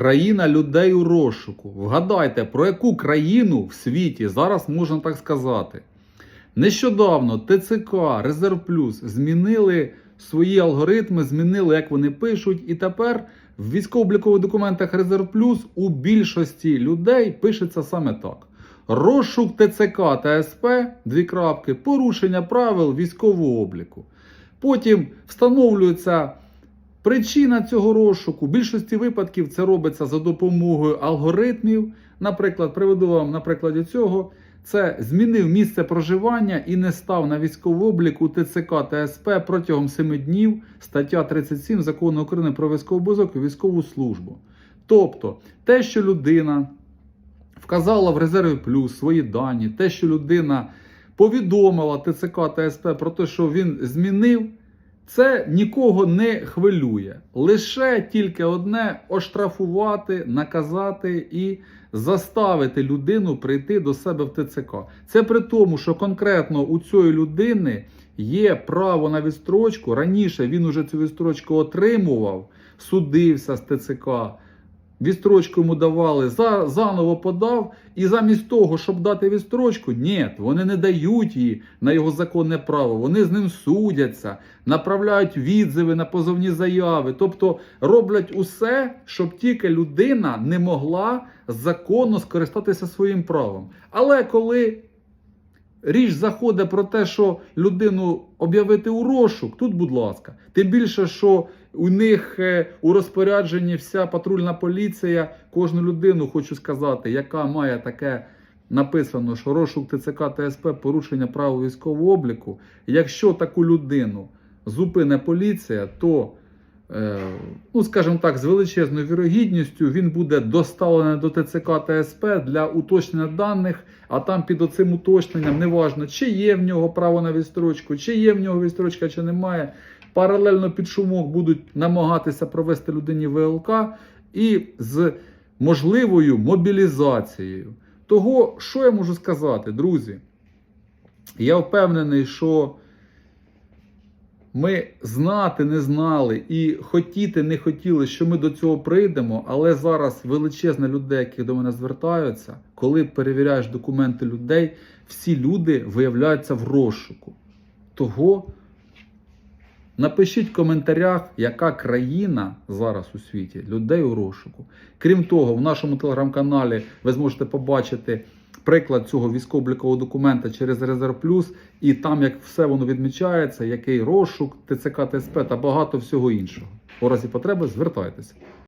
Країна людей у розшуку. Вгадайте, про яку країну в світі зараз можна так сказати. Нещодавно ТЦК, Резерв Плюс змінили свої алгоритми, змінили, як вони пишуть, і тепер в військово-облікових документах Резерв Плюс у більшості людей пишеться саме так. Розшук ТЦК та СП, дві крапки, порушення правил військового обліку. Потім встановлюється причина цього розшуку. В більшості випадків це робиться за допомогою алгоритмів. Наприклад, приведу вам на прикладі цього. Це змінив місце проживання і не став на військовий облік у ТЦК та СП протягом 7 днів, стаття 37 закону України про військовий обов'язок і військову службу. Тобто, те, що людина вказала в резерві плюс свої дані, те, що людина повідомила ТЦК та СП про те, що він змінив, це нікого не хвилює. Лише тільки одне оштрафувати, наказати і заставити людину прийти до себе в ТЦК. Це при тому, що конкретно у цієї людини є право на відстрочку. Раніше він уже цю відстрочку отримував, судився з ТЦК. Відстрочку йому давали, за, заново подав, і замість того, щоб дати відстрочку, ні, вони не дають її на його законне право. Вони з ним судяться, направляють відзиви на позовні заяви. Тобто роблять усе, щоб тільки людина не могла законно скористатися своїм правом. Але коли річ заходить про те, що людину об'явити у розшук, тут, будь ласка, тим більше, що у них е, у розпорядженні вся патрульна поліція, кожну людину хочу сказати, яка має таке написано, що розшук ТЦК та СП порушення правил військового обліку. Якщо таку людину зупине поліція, то ну, скажімо так, з величезною вірогідністю він буде доставлений до ТЦК та СП для уточнення даних, а там під оцим уточненням неважно, чи є в нього право на відстрочку, чи є в нього відстрочка, чи немає. Паралельно під шумок будуть намагатися провести людині ВЛК і з можливою мобілізацією. Того, що я можу сказати, друзі? Я впевнений, що ми знати не знали і хотіти не хотіли, що ми до цього прийдемо, але зараз величезне людей, які до мене звертаються, коли перевіряєш документи людей, всі люди виявляються в розшуку. Того напишіть в коментарях, яка країна зараз у світі людей у розшуку. Крім того, в нашому телеграм-каналі ви зможете побачити приклад цього військово-облікового документа через Резерв Плюс, і там як все воно відмічається, який розшук, ТЦК, ТСП та багато всього іншого. У разі потреби звертайтеся.